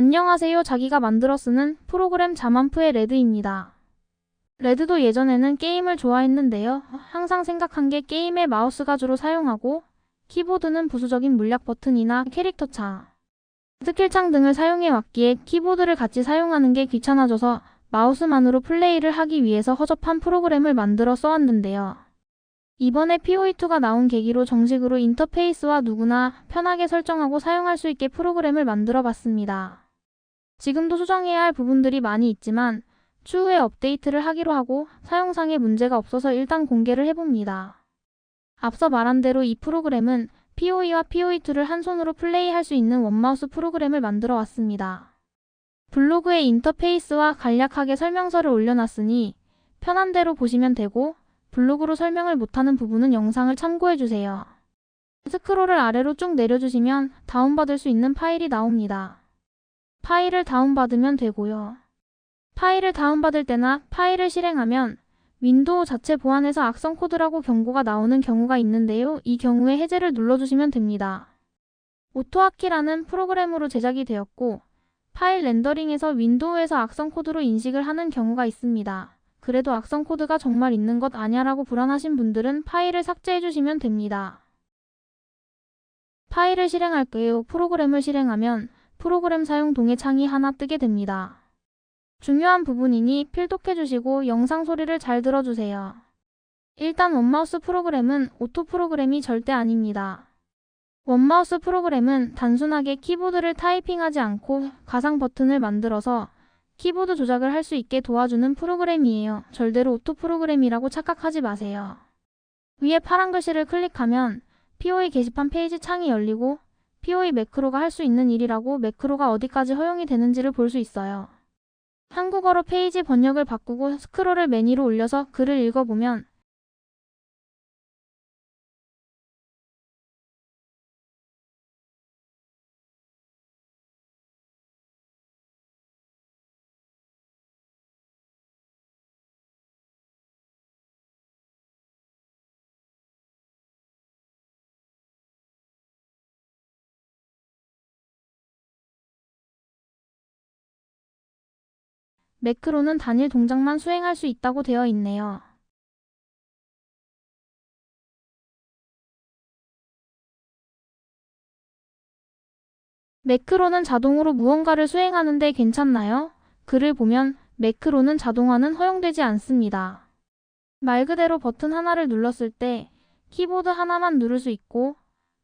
안녕하세요. 자기가 만들어 쓰는 프로그램 자만프의 레드입니다. 레드도 예전에는 게임을 좋아했는데요. 항상 생각한 게 게임의 마우스 가 주로 사용하고 키보드는 부수적인 물약 버튼이나 캐릭터 창, 스킬 창 등을 사용해 왔기에 키보드를 같이 사용하는 게 귀찮아져서 마우스만으로 플레이를 하기 위해서 허접한 프로그램을 만들어 써왔는데요. 이번에 POE2가 나온 계기로 정식으로 인터페이스와 누구나 편하게 설정하고 사용할 수 있게 프로그램을 만들어 봤습니다. 지금도 수정해야 할 부분들이 많이 있지만 추후에 업데이트를 하기로 하고 사용상에 문제가 없어서 일단 공개를 해봅니다. 앞서 말한 대로 이 프로그램은 POE와 POE2를 한 손으로 플레이할 수 있는 원마우스 프로그램을 만들어 왔습니다. 블로그에 인터페이스와 간략하게 설명서를 올려놨으니 편한 대로 보시면 되고 블로그로 설명을 못하는 부분은 영상을 참고해주세요. 스크롤을 아래로 쭉 내려주시면 다운받을 수 있는 파일이 나옵니다. 파일을 다운받으면 되고요. 파일을 다운받을 때나 파일을 실행하면 윈도우 자체 보안에서 악성 코드라고 경고가 나오는 경우가 있는데요. 이 경우에 해제를 눌러주시면 됩니다. 오토하키라는 프로그램으로 제작이 되었고 파일 렌더링에서 윈도우에서 악성 코드로 인식을 하는 경우가 있습니다. 그래도 악성 코드가 정말 있는 것 아냐라고 불안하신 분들은 파일을 삭제해 주시면 됩니다. 파일을 실행할게요. 프로그램을 실행하면 프로그램 사용 동의 창이 하나 뜨게 됩니다. 중요한 부분이니 필독해 주시고 영상 소리를 잘 들어주세요. 일단 원마우스 프로그램은 오토 프로그램이 절대 아닙니다. 원마우스 프로그램은 단순하게 키보드를 타이핑하지 않고 가상 버튼을 만들어서 키보드 조작을 할 수 있게 도와주는 프로그램이에요. 절대로 오토 프로그램이라고 착각하지 마세요. 위에 파란 글씨를 클릭하면 POE 게시판 페이지 창이 열리고 POE 매크로가 할 수 있는 일이라고 매크로가 어디까지 허용이 되는지를 볼 수 있어요. 한국어로 페이지 번역을 바꾸고 스크롤을 맨 위로 올려서 글을 읽어보면 매크로는 단일 동작만 수행할 수 있다고 되어 있네요. 매크로는 자동으로 무언가를 수행하는데 괜찮나요? 글을 보면 매크로는 자동화는 허용되지 않습니다. 말 그대로 버튼 하나를 눌렀을 때 키보드 하나만 누를 수 있고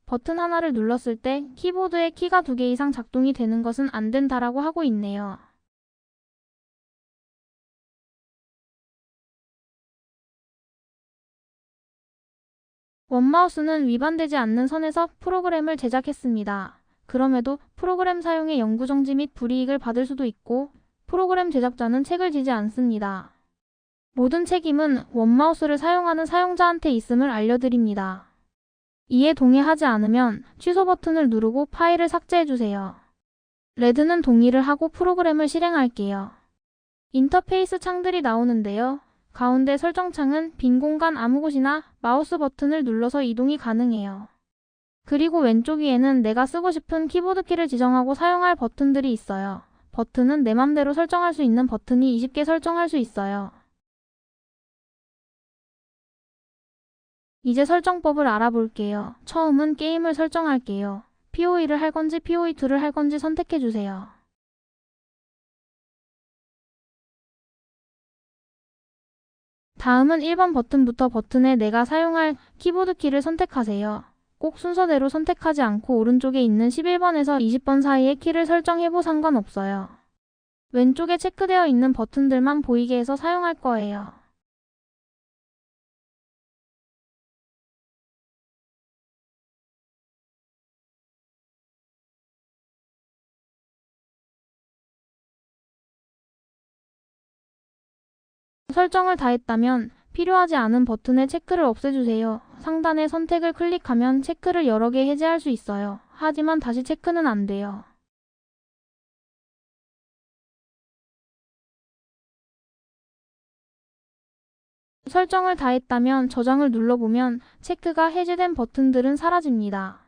버튼 하나를 눌렀을 때 키보드에 키가 두 개 이상 작동이 되는 것은 안 된다라고 하고 있네요. 원마우스는 위반되지 않는 선에서 프로그램을 제작했습니다. 그럼에도 프로그램 사용의 영구정지 및 불이익을 받을 수도 있고 프로그램 제작자는 책을 지지 않습니다. 모든 책임은 원마우스를 사용하는 사용자한테 있음을 알려드립니다. 이에 동의하지 않으면 취소 버튼을 누르고 파일을 삭제해주세요. 레드는 동의를 하고 프로그램을 실행할게요. 인터페이스 창들이 나오는데요. 가운데 설정창은 빈 공간 아무 곳이나 마우스 버튼을 눌러서 이동이 가능해요. 그리고 왼쪽 위에는 내가 쓰고 싶은 키보드 키를 지정하고 사용할 버튼들이 있어요. 버튼은 내 맘대로 설정할 수 있는 버튼이 20개 설정할 수 있어요. 이제 설정법을 알아볼게요. 처음은 게임을 설정할게요. POE를 할 건지 POE2를 할 건지 선택해주세요. 다음은 1번 버튼부터 버튼에 내가 사용할 키보드 키를 선택하세요. 꼭 순서대로 선택하지 않고 오른쪽에 있는 11번에서 20번 사이의 키를 설정해도 상관없어요. 왼쪽에 체크되어 있는 버튼들만 보이게 해서 사용할 거예요. 설정을 다 했다면 필요하지 않은 버튼의 체크를 없애주세요. 상단의 선택을 클릭하면 체크를 여러 개 해제할 수 있어요. 하지만 다시 체크는 안 돼요. 설정을 다 했다면 저장을 눌러보면 체크가 해제된 버튼들은 사라집니다.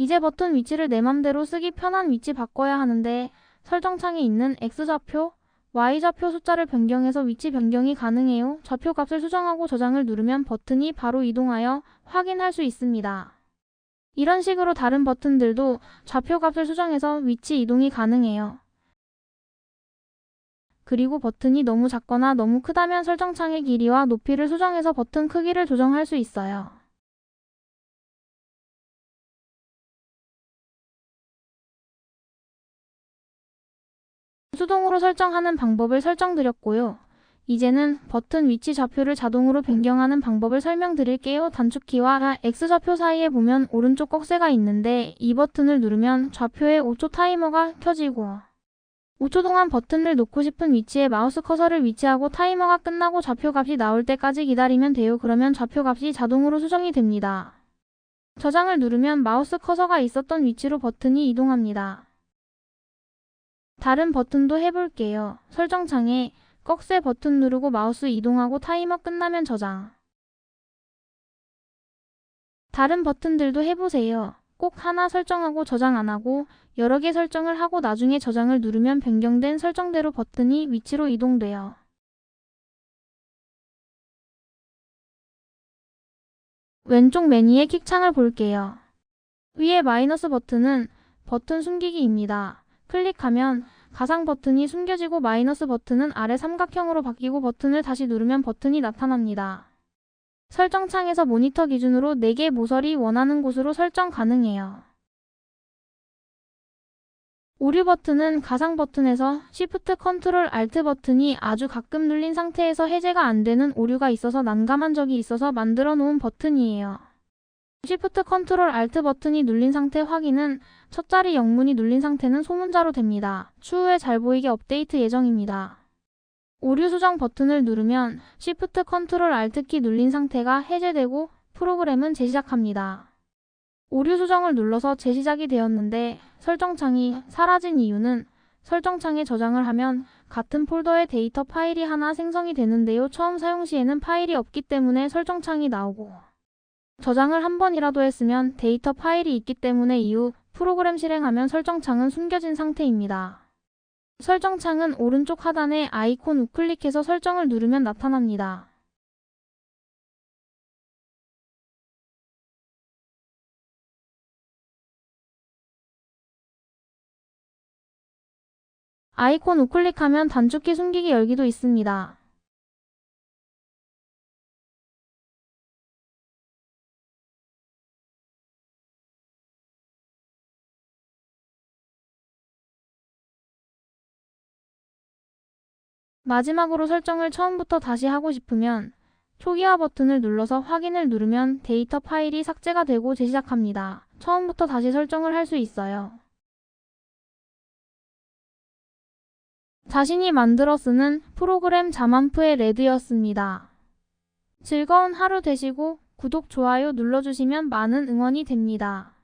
이제 버튼 위치를 내 맘대로 쓰기 편한 위치 바꿔야 하는데 설정창에 있는 X좌표, Y좌표 숫자를 변경해서 위치 변경이 가능해요. 좌표 값을 수정하고 저장을 누르면 버튼이 바로 이동하여 확인할 수 있습니다. 이런 식으로 다른 버튼들도 좌표 값을 수정해서 위치 이동이 가능해요. 그리고 버튼이 너무 작거나 너무 크다면 설정창의 길이와 높이를 수정해서 버튼 크기를 조정할 수 있어요. 수동으로 설정하는 방법을 설정드렸고요. 이제는 버튼 위치 좌표를 자동으로 변경하는 방법을 설명드릴게요. 단축키와 X좌표 사이에 보면 오른쪽 꺽쇠가 있는데 이 버튼을 누르면 좌표의 5초 타이머가 켜지고 5초 동안 버튼을 놓고 싶은 위치에 마우스 커서를 위치하고 타이머가 끝나고 좌표 값이 나올 때까지 기다리면 돼요. 그러면 좌표 값이 자동으로 수정이 됩니다. 저장을 누르면 마우스 커서가 있었던 위치로 버튼이 이동합니다. 다른 버튼도 해볼게요. 설정창에 꺽쇠 버튼 누르고 마우스 이동하고 타이머 끝나면 저장. 다른 버튼들도 해보세요. 꼭 하나 설정하고 저장 안 하고 여러 개 설정을 하고 나중에 저장을 누르면 변경된 설정대로 버튼이 위치로 이동돼요. 왼쪽 메뉴의 킥창을 볼게요. 위에 마이너스 버튼은 버튼 숨기기입니다. 클릭하면 가상 버튼이 숨겨지고 마이너스 버튼은 아래 삼각형으로 바뀌고 버튼을 다시 누르면 버튼이 나타납니다. 설정창에서 모니터 기준으로 4개 모서리 원하는 곳으로 설정 가능해요. 오류 버튼은 가상 버튼에서 Shift Ctrl Alt 버튼이 아주 가끔 눌린 상태에서 해제가 안 되는 오류가 있어서 난감한 적이 있어서 만들어 놓은 버튼이에요. Shift Ctrl Alt 버튼이 눌린 상태 확인은 첫 자리 영문이 눌린 상태는 소문자로 됩니다. 추후에 잘 보이게 업데이트 예정입니다. 오류 수정 버튼을 누르면 Shift Ctrl Alt 키 눌린 상태가 해제되고 프로그램은 재시작합니다. 오류 수정을 눌러서 재시작이 되었는데 설정창이 사라진 이유는 설정창에 저장을 하면 같은 폴더의 데이터 파일이 하나 생성이 되는데요. 처음 사용 시에는 파일이 없기 때문에 설정창이 나오고 저장을 한 번이라도 했으면 데이터 파일이 있기 때문에 이후 프로그램 실행하면 설정창은 숨겨진 상태입니다. 설정창은 오른쪽 하단에 아이콘 우클릭해서 설정을 누르면 나타납니다. 아이콘 우클릭하면 단축키 숨기기 열기도 있습니다. 마지막으로 설정을 처음부터 다시 하고 싶으면 초기화 버튼을 눌러서 확인을 누르면 데이터 파일이 삭제가 되고 재시작합니다. 처음부터 다시 설정을 할 수 있어요. 자신이 만들어 쓰는 프로그램 자만프의 레드였습니다. 즐거운 하루 되시고 구독, 좋아요 눌러주시면 많은 응원이 됩니다.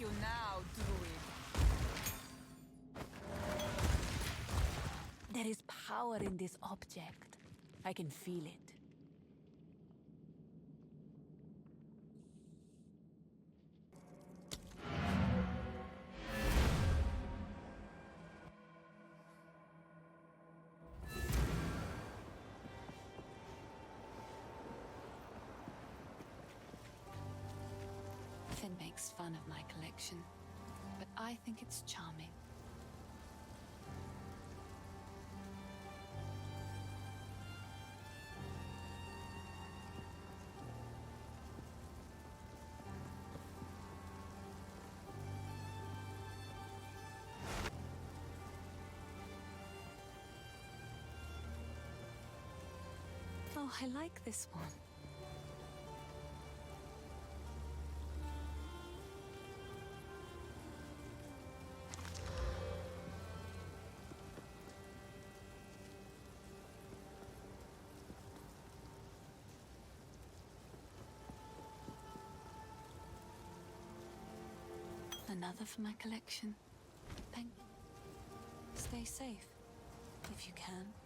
you now, Druid. There is power in this object. I can feel it. Makes fun of my collection, but I think it's charming. Oh, I like this one. Another for my collection. Thank you. Stay safe, if you can.